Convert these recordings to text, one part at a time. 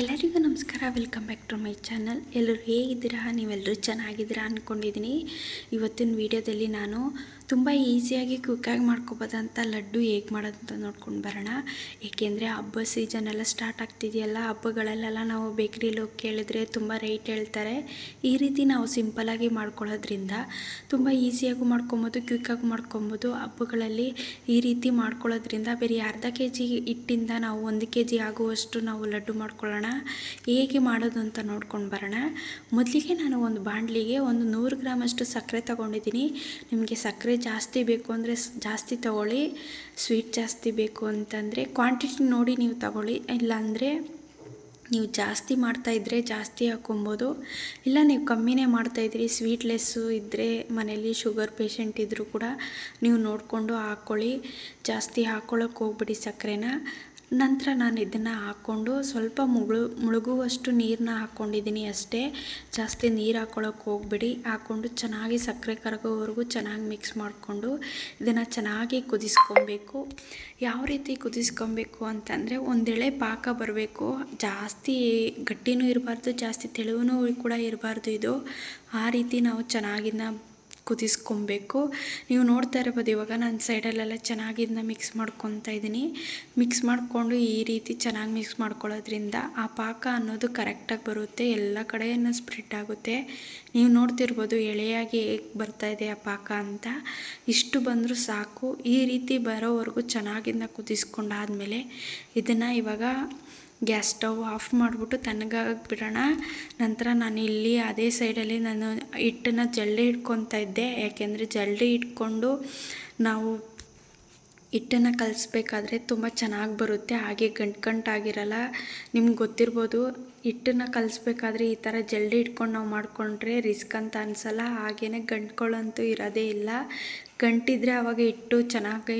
ಎಲ್ಲರಿಗೂ ನಮಸ್ಕಾರ. Welcome back to my channel ಎಲ್ಲರೂ ಹೇಗಿದ್ದೀರಾ? ನೀವೆಲ್ಲರೂ ಚೆನ್ನಾಗಿದ್ದೀರಾ ಅಂದ್ಕೊಂಡಿದ್ದೀನಿ ಇವತ್ತಿನ ವಿಡಿಯೋದಲ್ಲಿ ನಾನು ತುಂಬ ಈಸಿಯಾಗಿ ಕ್ವಿಕ್ಕಾಗಿ ಮಾಡ್ಕೊಬೋದಂತ ಲಡ್ಡು ಹೇಗೆ ಮಾಡೋದಂತ ನೋಡ್ಕೊಂಡು ಬರೋಣ. ಏಕೆಂದರೆ ಹಬ್ಬ ಸೀಸನ್ ಎಲ್ಲ ಸ್ಟಾರ್ಟ್ ಆಗ್ತಿದೆಯಲ್ಲ, ಹಬ್ಬಗಳಲ್ಲೆಲ್ಲ ನಾವು ಬೇಕ್ರಿಲಿ ಹೋಗಿ ಕೇಳಿದ್ರೆ ತುಂಬ ರೇಟ್ ಹೇಳ್ತಾರೆ. ಈ ರೀತಿ ನಾವು ಸಿಂಪಲಾಗಿ ಮಾಡ್ಕೊಳ್ಳೋದ್ರಿಂದ ತುಂಬ ಈಸಿಯಾಗೂ ಮಾಡ್ಕೊಬೋದು ಕ್ವಿಕ್ಕಾಗಿ ಮಾಡ್ಕೊಬೋದು. ಹಬ್ಬಗಳಲ್ಲಿ ಈ ರೀತಿ ಮಾಡ್ಕೊಳ್ಳೋದ್ರಿಂದ ಬೇರೆ ಅರ್ಧ ಕೆ ಜಿ ಹಿಟ್ಟಿಂದ ನಾವು ಒಂದು ಕೆ ಜಿ ಆಗುವಷ್ಟು ನಾವು ಲಡ್ಡು ಮಾಡ್ಕೊಳ್ಳೋಣ. ಹೇಗೆ ಮಾಡೋದು ಅಂತ ನೋಡ್ಕೊಂಡು ಬರೋಣ. ಮೊದಲಿಗೆ ನಾನು ಒಂದು ಬಾಣಲಿಗೆ ಒಂದು ನೂರು ಗ್ರಾಮಷ್ಟು ಸಕ್ಕರೆ ತಗೊಂಡಿದ್ದೀನಿ. ನಿಮಗೆ ಸಕ್ಕರೆ ಜಾಸ್ತಿ ಬೇಕು ಅಂದರೆ ಜಾಸ್ತಿ ತಗೊಳ್ಳಿ ಸ್ವೀಟ್ ಜಾಸ್ತಿ ಬೇಕು ಅಂತಂದರೆ ಕ್ವಾಂಟಿಟಿ ನೋಡಿ ನೀವು ತಗೊಳ್ಳಿ. ಇಲ್ಲಾಂದರೆ ನೀವು ಜಾಸ್ತಿ ಮಾಡ್ತಾಯಿದ್ರೆ ಜಾಸ್ತಿ ಹಾಕ್ಕೊಬೋದು. ಇಲ್ಲ ನೀವು ಕಮ್ಮಿನೇ ಮಾಡ್ತಾಯಿದ್ರಿ ಸ್ವೀಟ್ಲೆಸ್ಸು ಇದ್ದರೆ ಮನೇಲಿ ಶುಗರ್ ಪೇಷಂಟ್ ಇದ್ದರೂ ಕೂಡ ನೀವು ನೋಡಿಕೊಂಡು ಹಾಕ್ಕೊಳ್ಳಿ. ಜಾಸ್ತಿ ಹಾಕ್ಕೊಳ್ಳೋಕೆ ಹೋಗ್ಬಿಡಿ ಸಕ್ಕರೆನ ನಂತರ ನಾನು ಇದನ್ನು ಹಾಕ್ಕೊಂಡು ಸ್ವಲ್ಪ ಮುಳು, ಮುಳುಗುವಷ್ಟು ನೀರನ್ನ ಹಾಕ್ಕೊಂಡಿದ್ದೀನಿ ಅಷ್ಟೇ. ಜಾಸ್ತಿ ನೀರು ಹಾಕ್ಕೊಳ್ಳೋಕೆ ಹೋಗ್ಬಿಡಿ. ಹಾಕ್ಕೊಂಡು ಚೆನ್ನಾಗಿ ಸಕ್ಕರೆ ಕರಗೋವರೆಗೂ ಚೆನ್ನಾಗಿ ಮಿಕ್ಸ್ ಮಾಡಿಕೊಂಡು ಇದನ್ನು ಚೆನ್ನಾಗಿ ಕುದಿಸ್ಕೊಬೇಕು. ಯಾವ ರೀತಿ ಕುದಿಸ್ಕೊಬೇಕು ಅಂತಂದರೆ ಒಂದೆಳೆ ಪಾಕ ಬರಬೇಕು. ಜಾಸ್ತಿ ಗಟ್ಟಿನೂ ಇರಬಾರ್ದು, ಜಾಸ್ತಿ ತೆಳುವೂ ಕೂಡ ಇರಬಾರ್ದು ಇದು. ಆ ರೀತಿ ನಾವು ಚೆನ್ನಾಗಿನ ಕುದಿಸ್ಕೊಬೇಕು ನೀವು ನೋಡ್ತಾ ಇರ್ಬೋದು, ಇವಾಗ ನಾನು ಸೈಡಲ್ಲೆಲ್ಲ ಚೆನ್ನಾಗಿ ಇದನ್ನ ಮಿಕ್ಸ್ ಮಾಡ್ಕೊತಾ ಇದ್ದೀನಿ ಮಿಕ್ಸ್ ಮಾಡಿಕೊಂಡು ಈ ರೀತಿ ಚೆನ್ನಾಗಿ ಮಿಕ್ಸ್ ಮಾಡ್ಕೊಳ್ಳೋದ್ರಿಂದ ಆ ಪಾಕ ಅನ್ನೋದು ಕರೆಕ್ಟಾಗಿ ಬರುತ್ತೆ, ಎಲ್ಲ ಕಡೆಯನ್ನು ಸ್ಪ್ರೆಡ್ ಆಗುತ್ತೆ. ನೀವು ನೋಡ್ತಿರ್ಬೋದು, ಎಳೆಯಾಗಿ ಹೇಗೆ ಬರ್ತಾ ಇದೆ ಆ ಪಾಕ ಅಂತ. ಇಷ್ಟು ಬಂದರೂ ಸಾಕು. ಈ ರೀತಿ ಬರೋವರೆಗೂ ಚೆನ್ನಾಗಿಂದ ಕುದಿಸ್ಕೊಂಡಾದಮೇಲೆ ಇದನ್ನು ಇವಾಗ ಗ್ಯಾಸ್ ಸ್ಟವ್ ಆಫ್ ಮಾಡಿಬಿಟ್ಟು ತಣ್ಣಗಾಗಕ್ಕೆ ಬಿಡೋಣ. ನಂತರ ನಾನು ಇಲ್ಲಿ ಅದೇ ಸೈಡಲ್ಲಿ ನಾನು ಹಿಟ್ಟನ್ನು ಜಲ್ಡಿ ಇಟ್ಕೊತಾ ಇದ್ದೆ. ಯಾಕೆಂದರೆ ಜಲ್ಡಿ ಇಟ್ಕೊಂಡು ನಾವು ಹಿಟ್ಟನ್ನು ಕಲಿಸ್ಬೇಕಾದ್ರೆ ತುಂಬ ಚೆನ್ನಾಗಿ ಬರುತ್ತೆ. ಹಾಗೆ ಗಂಟು ಗಂಟಾಗಿರಲ್ಲ ನಿಮ್ಗೆ ಗೊತ್ತಿರ್ಬೋದು, ಹಿಟ್ಟನ್ನು ಕಲಿಸ್ಬೇಕಾದ್ರೆ ಈ ಥರ ಜಲ್ಡಿ ಇಟ್ಕೊಂಡು ನಾವು ಮಾಡಿಕೊಂಡ್ರೆ ರಿಸ್ಕ್ ಅಂತ ಅನಿಸಲ್ಲ. ಹಾಗೆಯೇ ಗಂಟ್ಗಳಂತೂ ಇರೋದೇ ಇಲ್ಲ. ಗಂಟಿದ್ರೆ ಆವಾಗ ಹಿಟ್ಟು ಚೆನ್ನಾಗಿ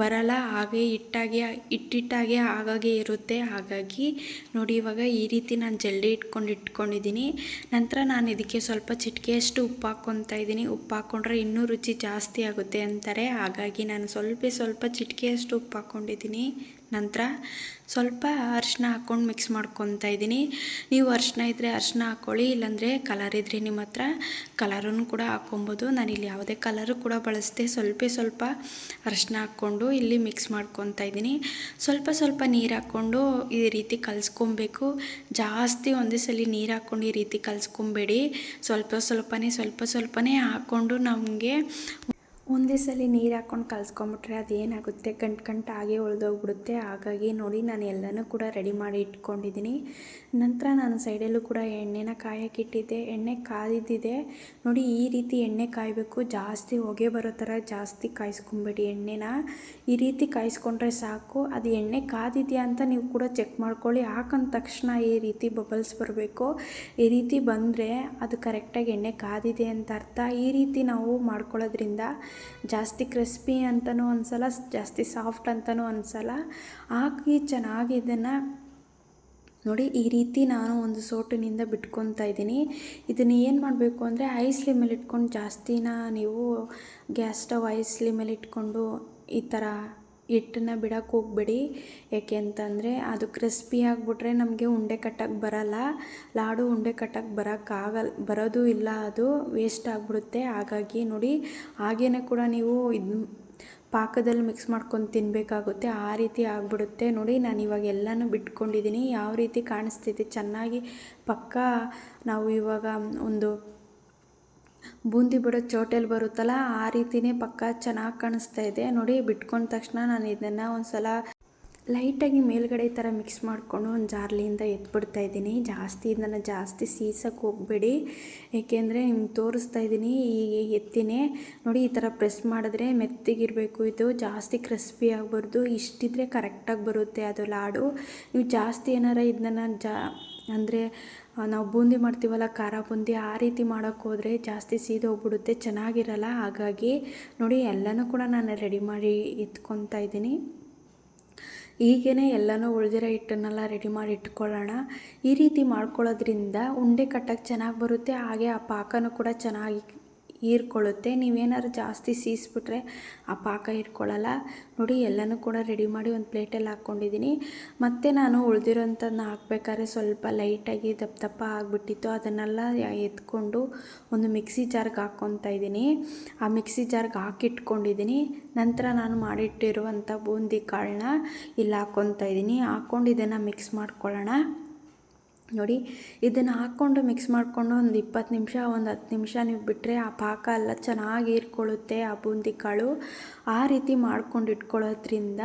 ಬರಲ್ಲ, ಹಾಗೆ ಹಿಟ್ಟಾಗಿ, ಹಿಟ್ಟಿಟ್ಟಾಗೆ ಆಗಾಗೆ ಇರುತ್ತೆ. ಹಾಗಾಗಿ ನೋಡಿ ಇವಾಗ ಈ ರೀತಿ ನಾನು ಜಲ್ಡಿ ಇಟ್ಕೊಂಡು ಇಟ್ಕೊಂಡಿದ್ದೀನಿ. ನಂತರ ನಾನು ಇದಕ್ಕೆ ಸ್ವಲ್ಪ ಚಿಟಿಕೆಯಷ್ಟು ಉಪ್ಪು ಹಾಕ್ಕೊತಾ ಇದ್ದೀನಿ. ಉಪ್ಪು ಹಾಕ್ಕೊಂಡ್ರೆ ಇನ್ನೂ ರುಚಿ ಜಾಸ್ತಿ ಆಗುತ್ತೆ ಅಂತಾರೆ. ಹಾಗಾಗಿ ನಾನು ಸ್ವಲ್ಪ ಸ್ವಲ್ಪ ಚಿಟಿಕೆಯಷ್ಟು ಉಪ್ಪು ಹಾಕ್ಕೊಂಡಿದ್ದೀನಿ. ನಂತರ ಸ್ವಲ್ಪ ಅರಿಶಿನ ಹಾಕ್ಕೊಂಡು ಮಿಕ್ಸ್ ಮಾಡ್ಕೊತಾ ಇದ್ದೀನಿ. ನೀವು ಅರಿಶಿನ ಇದ್ದರೆ ಅರಿಶಿನ ಹಾಕ್ಕೊಳ್ಳಿ, ಇಲ್ಲಾಂದರೆ ಕಲರ್ ಇದ್ದರೆ ನಿಮ್ಮ ಹತ್ರ ಕಲರನ್ನು ಕೂಡ ಹಾಕ್ಕೊಬೋದು. ನಾನಿಲ್ಲಿ ಯಾವುದೇ ಕಲರು ಕೂಡ ಬಳಸಿದೆ ಸ್ವಲ್ಪ ಸ್ವಲ್ಪ ಅರಿಶಿನ ಹಾಕ್ಕೊಂಡು ಇಲ್ಲಿ ಮಿಕ್ಸ್ ಮಾಡ್ಕೊತಾ ಇದ್ದೀನಿ. ಸ್ವಲ್ಪ ಸ್ವಲ್ಪ ನೀರು ಹಾಕ್ಕೊಂಡು ಈ ರೀತಿ ಕಲಿಸ್ಕೊಬೇಕು. ಜಾಸ್ತಿ ಒಂದೇ ಸಲ ನೀರು ಹಾಕ್ಕೊಂಡು ಈ ರೀತಿ ಕಲಿಸ್ಕೊಬೇಡಿ. ಸ್ವಲ್ಪ ಸ್ವಲ್ಪನೇ ಸ್ವಲ್ಪ ಸ್ವಲ್ಪನೇ ಹಾಕ್ಕೊಂಡು ನಮಗೆ ಒಂದೇ ಸಲ ನೀರು ಹಾಕ್ಕೊಂಡು ಕಲಿಸ್ಕೊಂಬಿಟ್ರೆ ಅದೇನಾಗುತ್ತೆ? ಗಂಟು ಗಂಟು ಹಾಗೆ ಉಳಿದೋಗ್ಬಿಡುತ್ತೆ. ಹಾಗಾಗಿ ನೋಡಿ, ನಾನು ಎಲ್ಲನೂ ಕೂಡ ರೆಡಿ ಮಾಡಿ ಇಟ್ಕೊಂಡಿದ್ದೀನಿ. ನಂತರ ನಾನು ಸೈಡಲ್ಲೂ ಕೂಡ ಎಣ್ಣೆನ ಕಾಯಕ್ಕಿಟ್ಟಿದ್ದೆ ಎಣ್ಣೆ ಕಾದಿದ್ದಿದೆ ನೋಡಿ, ಈ ರೀತಿ ಎಣ್ಣೆ ಕಾಯಬೇಕು. ಜಾಸ್ತಿ ಹೊಗೆ ಬರೋ ಥರ ಜಾಸ್ತಿ ಕಾಯಿಸ್ಕೊಂಬೇಡಿ ಎಣ್ಣೆನ. ಈ ರೀತಿ ಕಾಯಿಸ್ಕೊಂಡ್ರೆ ಸಾಕು. ಅದು ಎಣ್ಣೆ ಕಾದಿದೆಯಾ ಅಂತ ನೀವು ಕೂಡ ಚೆಕ್ ಮಾಡ್ಕೊಳ್ಳಿ. ಹಾಕೊಂಡ ತಕ್ಷಣ ಈ ರೀತಿ ಬಬಲ್ಸ್ ಬರಬೇಕು. ಈ ರೀತಿ ಬಂದರೆ ಅದು ಕರೆಕ್ಟಾಗಿ ಎಣ್ಣೆ ಕಾದಿದೆ ಅಂತ ಅರ್ಥ. ಈ ರೀತಿ ನಾವು ಮಾಡ್ಕೊಳ್ಳೋದ್ರಿಂದ ಜಾಸ್ತಿ ಕ್ರಿಸ್ಪಿ ಅಂತಲೂ ಅನಿಸಲ್ಲ ಜಾಸ್ತಿ ಸಾಫ್ಟ್ ಅಂತಲೂ ಅನಿಸಲ್ಲ ಹಾಕಿ ಚೆನ್ನಾಗಿ ಇದನ್ನು ನೋಡಿ, ಈ ರೀತಿ ನಾನು ಒಂದು ಸೋಟಿನಿಂದ ಬಿಟ್ಕೊತಾ ಇದ್ದೀನಿ. ಇದನ್ನು ಏನು ಮಾಡಬೇಕು ಅಂದರೆ, ಐಸ್ ಸ್ಲಿಮಲ್ಲಿ ಇಟ್ಕೊಂಡು ಜಾಸ್ತಿನ ನೀವು ಗ್ಯಾಸ್ ಸ್ಟವ್ ಐಸ್ ಸ್ಲಿಮಲ್ಲಿ ಇಟ್ಕೊಂಡು ಈ ಥರ ಹಿಟ್ಟನ್ನ ಬಿಡೋಕೆ ಹೋಗ್ಬೇಡಿ. ಯಾಕೆ ಅಂತಂದರೆ ಅದು ಕ್ರಿಸ್ಪಿ ಆಗಿಬಿಟ್ರೆ ನಮಗೆ ಉಂಡೆ ಕಟ್ಟಕ್ಕೆ ಬರಲ್ಲ. ಲಾಡು ಉಂಡೆ ಕಟ್ಟಕ್ಕೆ ಬರೋಕ್ಕಾಗಲ್ಲ ಬರೋದು ಇಲ್ಲ ಅದು ವೇಸ್ಟ್ ಆಗಿಬಿಡುತ್ತೆ. ಹಾಗಾಗಿ ನೋಡಿ ಹಾಗೇ ಕೂಡ ನೀವು ಇದು ಪಾಕದಲ್ಲಿ ಮಿಕ್ಸ್ ಮಾಡ್ಕೊಂಡು ತಿನ್ನಬೇಕಾಗುತ್ತೆ ಆ ರೀತಿ ಆಗಿಬಿಡುತ್ತೆ. ನೋಡಿ, ನಾನು ಇವಾಗ ಎಲ್ಲನೂ ಬಿಟ್ಕೊಂಡಿದ್ದೀನಿ ಯಾವ ರೀತಿ ಕಾಣಿಸ್ತಿದೆ? ಚೆನ್ನಾಗಿ ಪಕ್ಕ ನಾವು ಇವಾಗ ಒಂದು ಬೂಂದಿ ಬಿಡೋ ಚೋಟೆಲಿ ಬರುತ್ತಲ್ಲ, ಆ ರೀತಿನೇ ಪಕ್ಕ ಚೆನ್ನಾಗಿ ಕಾಣಿಸ್ತಾ ಇದೆ. ನೋಡಿ, ಬಿಟ್ಕೊಂಡ ತಕ್ಷಣ ನಾನು ಇದನ್ನು ಒಂದು ಸಲ ಲೈಟಾಗಿ ಮೇಲ್ಗಡೆ ಈ ಥರ ಮಿಕ್ಸ್ ಮಾಡಿಕೊಂಡು ಒಂದು ಜಾರ್ಲಿಯಿಂದ ಎತ್ಬಿಡ್ತಾ ಇದ್ದೀನಿ. ಜಾಸ್ತಿ ಇದನ್ನು ಜಾಸ್ತಿ ಸೀಸಕ್ಕೆ ಹೋಗಬೇಡಿ. ಏಕೆಂದರೆ ನಿಮ್ಗೆ ತೋರಿಸ್ತಾ ಇದ್ದೀನಿ ಈಗ ಎತ್ತಿನೇ. ನೋಡಿ, ಈ ಥರ ಪ್ರೆಸ್ ಮಾಡಿದ್ರೆ ಮೆತ್ತಗಿರಬೇಕು ಇದು. ಜಾಸ್ತಿ ಕ್ರಿಸ್ಪಿ ಆಗಬಾರ್ದು. ಇಷ್ಟಿದ್ರೆ ಕರೆಕ್ಟಾಗಿ ಬರುತ್ತೆ ಅದು ಲಾಡು. ನೀವು ಜಾಸ್ತಿ ಏನಾರ ಇದನ್ನ ಜಾ ಅಂದರೆ ನಾವು ಬೂಂದಿ ಮಾಡ್ತೀವಲ್ಲ, ಖಾರ ಬೂಂದಿ, ಆ ರೀತಿ ಮಾಡೋಕ್ಕೆ ಹೋದರೆ ಜಾಸ್ತಿ ಸೀದೋಗ್ಬಿಡುತ್ತೆ, ಚೆನ್ನಾಗಿರಲ್ಲ. ಹಾಗಾಗಿ ನೋಡಿ, ಎಲ್ಲನೂ ಕೂಡ ನಾನು ರೆಡಿ ಮಾಡಿ ಇಟ್ಕೊತಾ ಇದ್ದೀನಿ. ಹೀಗೇ ಎಲ್ಲನೂ ಉಳಿದಿರೋ ಹಿಟ್ಟನ್ನೆಲ್ಲ ರೆಡಿ ಮಾಡಿ ಇಟ್ಕೊಳ್ಳೋಣ. ಈ ರೀತಿ ಮಾಡ್ಕೊಳ್ಳೋದ್ರಿಂದ ಉಂಡೆ ಕಟ್ಟಕ್ಕೆ ಚೆನ್ನಾಗಿ ಬರುತ್ತೆ, ಹಾಗೆ ಆ ಪಾಕನೂ ಕೂಡ ಚೆನ್ನಾಗಿ ಹೀರ್ಕೊಳ್ಳುತ್ತೆ. ನೀವೇನಾದ್ರು ಜಾಸ್ತಿ ಸೀಸ್ಬಿಟ್ರೆ ಆ ಪಾಕ ಹೀರ್ಕೊಳ್ಳಲ್ಲ ನೋಡಿ, ಎಲ್ಲನೂ ಕೂಡ ರೆಡಿ ಮಾಡಿ ಒಂದು ಪ್ಲೇಟಲ್ಲಿ ಹಾಕ್ಕೊಂಡಿದ್ದೀನಿ. ಮತ್ತು ನಾನು ಉಳಿದಿರೋಂಥದ್ದನ್ನ ಹಾಕ್ಬೇಕಾದ್ರೆ ಸ್ವಲ್ಪ ಲೈಟಾಗಿ ದಪ್ಪ ದಪ್ಪ ಆಗಿಬಿಟ್ಟಿತ್ತು. ಅದನ್ನೆಲ್ಲ ಎತ್ಕೊಂಡು ಒಂದು ಮಿಕ್ಸಿ ಜಾರ್ಗೆ ಹಾಕ್ಕೊತಾ ಇದ್ದೀನಿ. ಆ ಮಿಕ್ಸಿ ಜಾರ್ಗೆ ಹಾಕಿಟ್ಕೊಂಡಿದ್ದೀನಿ. ನಂತರ ನಾನು ಮಾಡಿಟ್ಟಿರುವಂಥ ಬೂಂದಿ ಕಾಳನ್ನ ಇಲ್ಲಿ ಹಾಕ್ಕೊತಾ ಇದ್ದೀನಿ. ಹಾಕ್ಕೊಂಡು ಇದನ್ನು ಮಿಕ್ಸ್ ಮಾಡ್ಕೊಳ್ಳೋಣ. ನೋಡಿ, ಇದನ್ನು ಹಾಕ್ಕೊಂಡು ಮಿಕ್ಸ್ ಮಾಡಿಕೊಂಡು ಒಂದು ಇಪ್ಪತ್ತು ನಿಮಿಷ, ಒಂದು ಹತ್ತು ನಿಮಿಷ ನೀವು ಬಿಟ್ಟರೆ ಆ ಪಾಕ ಎಲ್ಲ ಚೆನ್ನಾಗಿ ಹೀರ್ಕೊಳ್ಳುತ್ತೆ ಆ ಬೂಂದಿ ಕಾಳು ಆ ರೀತಿ ಮಾಡ್ಕೊಂಡು ಇಟ್ಕೊಳ್ಳೋದ್ರಿಂದ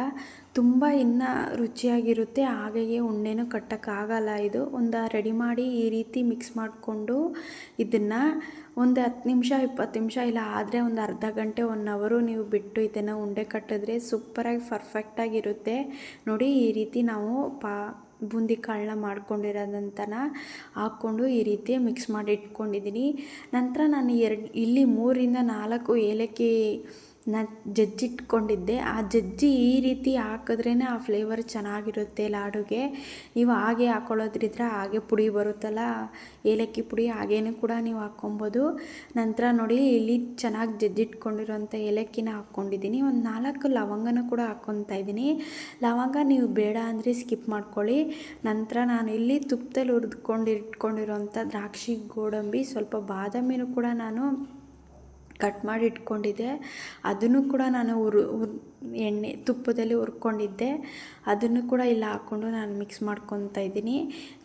ತುಂಬ ಇನ್ನೂ ರುಚಿಯಾಗಿರುತ್ತೆ. ಹಾಗೆಯೇ ಉಣ್ಣೆನೂ ಕಟ್ಟೋಕ್ಕಾಗಲ್ಲ ಇದು. ಒಂದು ರೆಡಿ ಮಾಡಿ ಈ ರೀತಿ ಮಿಕ್ಸ್ ಮಾಡಿಕೊಂಡು ಇದನ್ನು ಒಂದು ಹತ್ತು ನಿಮಿಷ, ಇಪ್ಪತ್ತು ನಿಮಿಷ ಇಲ್ಲ ಆದರೆ ಒಂದು ಅರ್ಧ ಗಂಟೆ ಒನ್ ಅವರು ನೀವು ಬಿಟ್ಟು ಇದನ್ನು ಉಂಡೆ ಕಟ್ಟಿದ್ರೆ ಸೂಪರಾಗಿ ಪರ್ಫೆಕ್ಟಾಗಿರುತ್ತೆ ನೋಡಿ, ಈ ರೀತಿ ನಾವು ಪಾ ಬೂಂದಿ ಕಾಳನ್ನ ಮಾಡ್ಕೊಂಡಿರೋದಂತನ ಹಾಕ್ಕೊಂಡು ಈ ರೀತಿ ಮಿಕ್ಸ್ ಮಾಡಿ ಇಟ್ಕೊಂಡಿದ್ದೀನಿ. ನಂತರ ನಾನು ಎರಡು, ಇಲ್ಲಿ ಮೂರರಿಂದ ನಾಲ್ಕು ಏಲಕ್ಕಿ ನ ಜಜ್ಜಿಟ್ಕೊಂಡಿದ್ದೆ. ಆ ಜಜ್ಜಿ ಈ ರೀತಿ ಹಾಕಿದ್ರೇ ಆ ಫ್ಲೇವರ್ ಚೆನ್ನಾಗಿರುತ್ತೆ ಲಾಡುಗೆ. ನೀವು ಹಾಗೆ ಹಾಕೊಳ್ಳೋದ್ರಿಂದ ಹಾಗೆ ಪುಡಿ ಬರುತ್ತಲ್ಲ, ಏಲಕ್ಕಿ ಪುಡಿ ಹಾಗೇನೂ ಕೂಡ ನೀವು ಹಾಕ್ಕೊಬೋದು. ನಂತರ ನೋಡಿ ಇಲ್ಲಿ ಚೆನ್ನಾಗಿ ಜಜ್ಜಿಟ್ಕೊಂಡಿರೋಂಥ ಏಲಕ್ಕಿನ ಹಾಕ್ಕೊಂಡಿದ್ದೀನಿ. ಒಂದು ನಾಲ್ಕು ಲವಂಗನ ಕೂಡ ಹಾಕ್ಕೊತಾ ಇದ್ದೀನಿ. ಲವಂಗ ನೀವು ಬೇಡ ಅಂದರೆ ಸ್ಕಿಪ್ ಮಾಡ್ಕೊಳ್ಳಿ. ನಂತರ ನಾನು ಇಲ್ಲಿ ತುಪ್ಪದಲ್ಲಿ ಹುರಿದ್ಕೊಂಡು ಇಟ್ಕೊಂಡಿರೋಂಥ ದ್ರಾಕ್ಷಿ ಗೋಡಂಬಿ, ಸ್ವಲ್ಪ ಬಾದಾಮಿನೂ ಕೂಡ ನಾನು ಕಟ್ ಮಾಡಿ ಇಟ್ಕೊಂಡಿದ್ದೆ. ಅದನ್ನು ಕೂಡ ನಾನು ಹುರು ಎಣ್ಣೆ, ತುಪ್ಪದಲ್ಲಿ ಹುರ್ಕೊಂಡಿದ್ದೆ. ಅದನ್ನು ಕೂಡ ಇಲ್ಲ ಹಾಕ್ಕೊಂಡು ನಾನು ಮಿಕ್ಸ್ ಮಾಡ್ಕೊತಾ ಇದ್ದೀನಿ.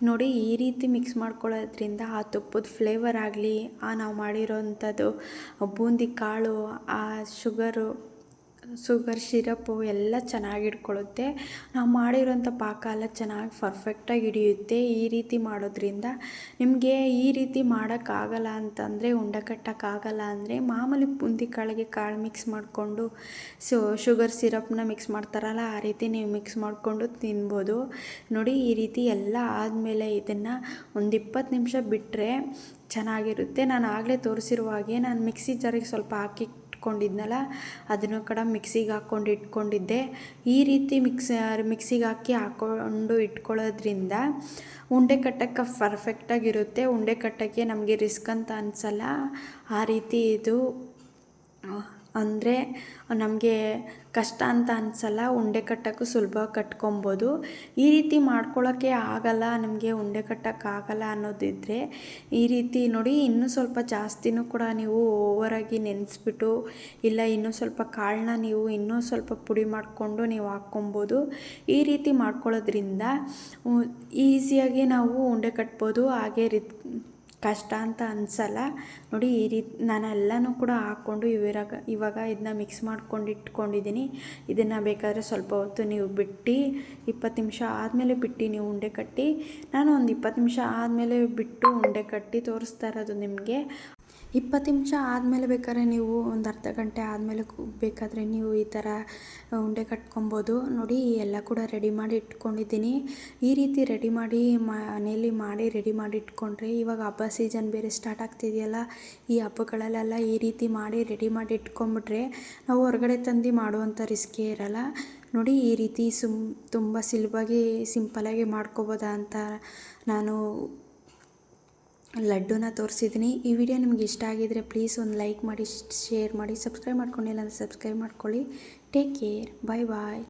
ನೋಡಿ, ಈ ರೀತಿ ಮಿಕ್ಸ್ ಮಾಡ್ಕೊಳ್ಳೋದ್ರಿಂದ ಆ ತುಪ್ಪದ ಫ್ಲೇವರ್ ಆಗಲಿ, ಆ ನಾವು ಮಾಡಿರೋವಂಥದ್ದು ಬೂಂದಿ ಕಾಳು, ಆ ಶುಗರು ಶುಗರ್ ಶಿರಪ್ಪು ಎಲ್ಲ ಚೆನ್ನಾಗಿ ಇಟ್ಕೊಳ್ಳುತ್ತೆ. ನಾವು ಮಾಡಿರೋಂಥ ಪಾಕ ಎಲ್ಲ ಚೆನ್ನಾಗಿ ಪರ್ಫೆಕ್ಟಾಗಿ ಹಿಡಿಯುತ್ತೆ. ಈ ರೀತಿ ಮಾಡೋದ್ರಿಂದ ನಿಮಗೆ ಈ ರೀತಿ ಮಾಡೋಕ್ಕಾಗಲ್ಲ ಅಂತಂದರೆ, ಉಂಡೆ ಕಟ್ಟೋಕ್ಕಾಗಲ್ಲ ಅಂದರೆ ಮಾಮೂಲಿ ಬುಂದಿ ಕಾಳಿಗೆ ಕಾಳು ಮಿಕ್ಸ್ ಮಾಡಿಕೊಂಡು ಸೊ ಶುಗರ್ ಸಿರಪ್ನ ಮಿಕ್ಸ್ ಮಾಡ್ತಾರಲ್ಲ, ಆ ರೀತಿ ನೀವು ಮಿಕ್ಸ್ ಮಾಡಿಕೊಂಡು ತಿನ್ಬೋದು. ನೋಡಿ ಈ ರೀತಿ ಎಲ್ಲ ಆದಮೇಲೆ ಇದನ್ನು ಒಂದು ಇಪ್ಪತ್ತು ನಿಮಿಷ ಬಿಟ್ಟರೆ ಚೆನ್ನಾಗಿರುತ್ತೆ. ನಾನು ಆಗಲೇ ತೋರಿಸಿರುವ ಹಾಗೆ ನಾನು ಮಿಕ್ಸಿ ಜಾರಿಗೆ ಸ್ವಲ್ಪ ಹಾಕಿ ಇಟ್ಕೊಂಡಿದ್ನಲ್ಲ ಅದನ್ನು ಕೂಡ ಮಿಕ್ಸಿಗೆ ಹಾಕ್ಕೊಂಡು ಇಟ್ಕೊಂಡಿದ್ದೆ. ಈ ರೀತಿ ಮಿಕ್ಸ್, ಮಿಕ್ಸಿಗೆ ಹಾಕಿ ಹಾಕ್ಕೊಂಡು ಇಟ್ಕೊಳ್ಳೋದ್ರಿಂದ ಉಂಡೆ ಕಟ್ಟಕ್ಕೆ ಪರ್ಫೆಕ್ಟಾಗಿರುತ್ತೆ ಉಂಡೆ ಕಟ್ಟೋಕ್ಕೆ ನಮಗೆ ರಿಸ್ಕ್ ಅಂತ ಅನಿಸಲ್ಲ. ಆ ರೀತಿ ಇದು. ಅಂದರೆ ನಮಗೆ ಕಷ್ಟ ಅಂತ ಅನ್ಸಲ್ಲ, ಉಂಡೆ ಕಟ್ಟೋಕ್ಕೂ ಸುಲಭವಾಗಿ ಕಟ್ಕೊಬೋದು. ಈ ರೀತಿ ಮಾಡ್ಕೊಳ್ಳೋಕ್ಕೆ ಆಗಲ್ಲ, ನಮಗೆ ಉಂಡೆ ಕಟ್ಟೋಕ್ಕಾಗಲ್ಲ ಅನ್ನೋದಿದ್ದರೆ ಈ ರೀತಿ ನೋಡಿ ಇನ್ನೂ ಸ್ವಲ್ಪ ಜಾಸ್ತಿನೂ ಕೂಡ ನೀವು ಓವರಾಗಿ ನೆನೆಸ್ಬಿಟ್ಟು, ಇಲ್ಲ ಇನ್ನೂ ಸ್ವಲ್ಪ ಕಾಳನ್ನ ನೀವು ಇನ್ನೂ ಸ್ವಲ್ಪ ಪುಡಿ ಮಾಡಿಕೊಂಡು ನೀವು ಹಾಕ್ಕೊಬೋದು. ಈ ರೀತಿ ಮಾಡ್ಕೊಳ್ಳೋದ್ರಿಂದ ಈಸಿಯಾಗಿ ನಾವು ಉಂಡೆ ಕಟ್ಬೋದು. ಹಾಗೆ ರಿ ಕಷ್ಟ ಅಂತ ಅನಿಸಲ್ಲ. ನೋಡಿ, ಈ ರೀತಿ ನಾನು ಎಲ್ಲನೂ ಕೂಡ ಹಾಕ್ಕೊಂಡು ಇವಾಗ ಇವಾಗ ಇದನ್ನ ಮಿಕ್ಸ್ ಮಾಡ್ಕೊಂಡು ಇಟ್ಕೊಂಡಿದ್ದೀನಿ ಇದನ್ನು ಬೇಕಾದರೆ ಸ್ವಲ್ಪ ಹೊತ್ತು ನೀವು ಬಿಟ್ಟು, ಇಪ್ಪತ್ತು ನಿಮಿಷ ಆದಮೇಲೆ ಬಿಟ್ಟು ನೀವು ಉಂಡೆ ಕಟ್ಟಿ. ನಾನು ಒಂದು ಇಪ್ಪತ್ತು ನಿಮಿಷ ಆದಮೇಲೆ ಬಿಟ್ಟು ಉಂಡೆ ಕಟ್ಟಿ ತೋರಿಸ್ತಾ ಇರೋದು ನಿಮಗೆ. ಇಪ್ಪತ್ತು ನಿಮಿಷ ಆದಮೇಲೆ ಬೇಕಾದ್ರೆ ನೀವು ಒಂದು ಅರ್ಧ ಗಂಟೆ ಆದಮೇಲೆ ಬೇಕಾದರೆ ನೀವು ಈ ಥರ ಉಂಡೆ ಕಟ್ಕೊಬೋದು. ನೋಡಿ, ಎಲ್ಲ ಕೂಡ ರೆಡಿ ಮಾಡಿ ಇಟ್ಕೊಂಡಿದ್ದೀನಿ. ಈ ರೀತಿ ರೆಡಿ ಮಾಡಿ ಮನೇಲಿ ಮಾಡಿ ರೆಡಿ ಮಾಡಿ ಇಟ್ಕೊಂಡ್ರೆ ಇವಾಗ ಹಬ್ಬ ಸೀಸನ್ ಬೇರೆ ಸ್ಟಾರ್ಟ್ ಆಗ್ತಿದೆಯಲ್ಲ, ಈ ಹಬ್ಬಗಳಲ್ಲೆಲ್ಲ ಈ ರೀತಿ ಮಾಡಿ ರೆಡಿ ಮಾಡಿ ಇಟ್ಕೊಂಬಿಟ್ರೆ ನಾವು ಹೊರಗಡೆ ತಂದು ಮಾಡುವಂಥ ರಿಸ್ಕೇ ಇರಲ್ಲ. ನೋಡಿ, ಈ ರೀತಿ ಸುಮ್, ತುಂಬ ಸುಲಭಾಗಿ ಸಿಂಪಲಾಗಿ ಮಾಡ್ಕೋಬೋದಾ ಅಂತ ನಾನು ಲಡ್ಡುನ ತೋರಿಸಿದ್ದೀನಿ. ಈ ವಿಡಿಯೋ ನಿಮ್ಗೆ ಇಷ್ಟ ಆಗಿದರೆ ಪ್ಲೀಸ್ ಒಂದು ಲೈಕ್ ಮಾಡಿ ಶೇರ್ ಮಾಡಿ, ಸಬ್ಸ್ಕ್ರೈಬ್ ಮಾಡ್ಕೊಂಡಿಲ್ಲ ಅಂದರೆ ಸಬ್ಸ್ಕ್ರೈಬ್ ಮಾಡ್ಕೊಳ್ಳಿ. Take care. Bye bye.